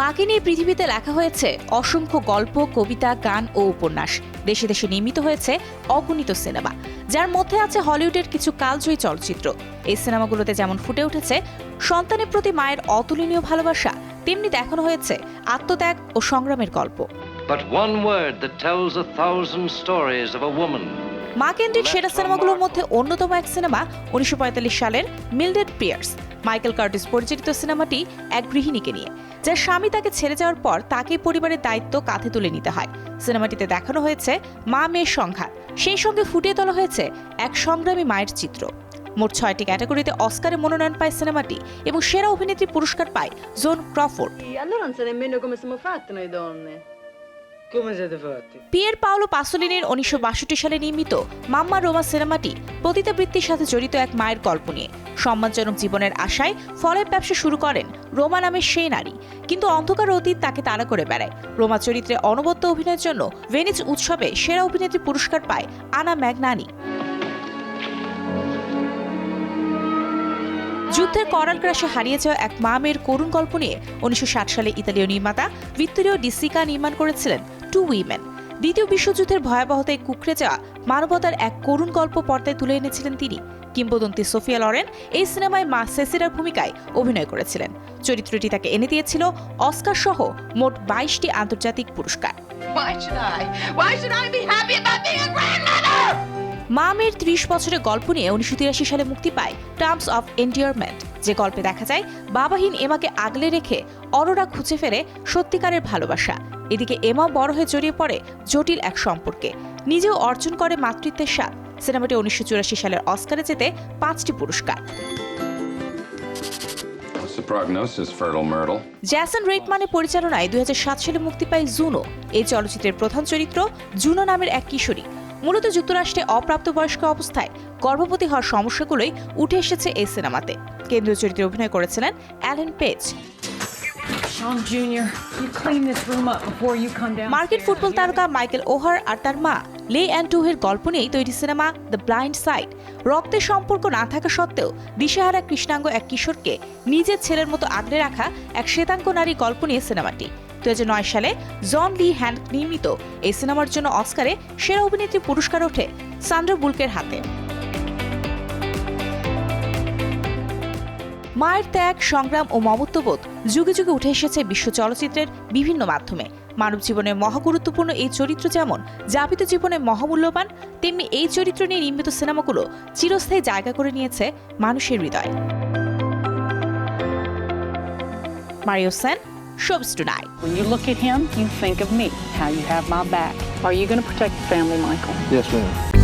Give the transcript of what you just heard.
মাকে নিয়ে পৃথিবীতে লেখা হয়েছে অসংখ্য গল্প কবিতা গান ও উপন্যাস। দেশে দেশে নির্মিত হয়েছে অগণিত সিনেমা যার মধ্যে আছে হলিউডের কিছু কালজয়ী চলচ্চিত্র। এই সিনেমাগুলোতে যেমন ফুটে উঠেছে সন্তানের প্রতি মায়ের অতুলনীয় ভালোবাসা তেমনি দেখানো হয়েছে আত্মত্যাগ ও সংগ্রামের গল্প। But one word that tells a thousand stories of a woman. মা কেন্দ্রিক সেরা সিনেমাগুলোর মধ্যে অন্যতম এক সিনেমা উনিশশো পঁয়তাল্লিশ সালের মিলডেড পিয়ার্স। মাইকেল কার্টিস পরিচালিত সিনেমাটি এক গৃহিণীকে নিয়ে, যার স্বামী তাকে ছেড়ে যাওয়ার পর তাকে পরিবারের দায়িত্ব কাঁধে তুলে নিতে হয়। সিনেমাটিতে দেখানো হয়েছে মা মেয়ের সংঘাত, সেই সঙ্গে ফুটিয়ে তোলা হয়েছে এক সংগ্রামী মায়ের চিত্র। মোট ছয়টি ক্যাটাগরিতে অস্কারে মনোনয়ন পায় সিনেমাটি এবং সেরা অভিনেত্রী পুরস্কার পায় জোন ক্রফোর্ড। পিয়ের পাওলো পাসোলিনের উনিশশো বাষট্টি সালে নির্মিত মাম্মা রোমা সিনেমাটি পতিতাবৃত্তির সাথে জড়িত এক মায়ের গল্প নিয়ে। সম্মানজনক জীবনের আশায় ফলের ব্যবসা শুরু করেন রোমা নামের সেই নারী। কিন্তু অন্ধকার অতীত তাকে তাড়া করে বেড়ায়। রোমা চরিত্রে অনবদ্য অভিনয়ের জন্য ভেনিস উৎসবে সেরা অভিনেত্রী পুরস্কার পায় আনা ম্যাগনানি। যুদ্ধের করাল ক্রাশে হারিয়ে যাওয়া এক মা মেয়ের করুণ গল্প নিয়ে উনিশশো ষাট সালে ইতালীয় নির্মাতা ভিত্তরীয় ডিসিকা নির্মাণ করেছিলেন টু উইমেন দ্বিতীয় বিশ্বযুদ্ধের ভয়াবহতায় কুকড়ে যাওয়া মানবতার এক করুণ গল্প পর্দায় তুলে এনেছিলেন তিনি কিংবদন্তি সোফিয়া লরেন এই সিনেমায় মা সেসিরার ভূমিকায় অভিনয় করেছিলেন চরিত্রটি তাকে এনে দিয়েছিল অস্কার সহ মোট বাইশটি আন্তর্জাতিক পুরস্কার Why should I? Why should I be happy about being a grandmother? মা মেয়ের ত্রিশ বছরের গল্প নিয়ে উনিশশো তিরাশি সালে মুক্তি পায় টার্মস অফ এন্ডিয়ারমেন্ট যে গল্পে দেখা যায় বাবাহীন এমাকে আগলে রেখে অরোরা খুঁজে ফেরে সত্যিকারের ভালোবাসা। এদিকে এমা বড় হয়ে জড়িয়ে পড়ে জটিল এক সম্পর্কে। নিজেও অর্জন করে মাতৃত্বের স্বাদ। সিনেমাটি উনিশশো চুরাশি সালের অস্কারে যেতে পাঁচটি পুরস্কার? জ্যাসন রেটমানের পরিচালনায় দুই হাজার সাত সালে মুক্তি পায় জুনো। এই চলচ্চিত্রের প্রধান চরিত্র জুনো নামের এক কিশোরী। মূলত যুক্তরাষ্ট্রে অপ্রাপ্তবয়স্ক অবস্থায় গর্ভবতী হওয়ার সমস্যাগুলোই উঠে এসেছে এই সিনেমাতে। কেন্দ্রীয় চরিত্রে অভিনয় করেছিলেন অ্যালেন পেজ. মার্কিন ফুটবল তারকা মাইকেল ওহার আর তার মা লে অ্যান্ড টুহের গল্প নিয়েই তৈরি সিনেমা দ্য ব্লাইন্ড সাইড। রক্তের সম্পর্ক না থাকা সত্ত্বেও দিশেহারা কৃষ্ণাঙ্গ এক কিশোরকে নিজের ছেলের মতো আগলে রাখা এক শ্বেতাঙ্গ নারী গল্প নিয়ে সিনেমাটি। দু সালে জন লি হ্যান্ড নির্মিত এই সিনেমার জন্য অস্কারে সেরা অভিনেত্রী পুরস্কার ওঠে সান্ড্রা বুলকের হাতে। মায়ের ত্যাগ, সংগ্রাম ও মমত্ববোধ যুগে যুগে উঠে এসেছে বিশ্ব চলচ্চিত্রের বিভিন্ন মাধ্যমে। মানব জীবনে মহাগুরুত্বপূর্ণ এই চরিত্র যেমন যাপিত জীবনে মহামূল্যবান, তেমনি এই চরিত্র নিয়ে নির্মিত সিনেমাগুলো চিরস্থায়ী জায়গা করে নিয়েছে মানুষের হৃদয়। মারিও সেন shows tonight. When you look at him, you think of me, how you have my back. Are you going to protect the family, Michael? Yes, ma'am.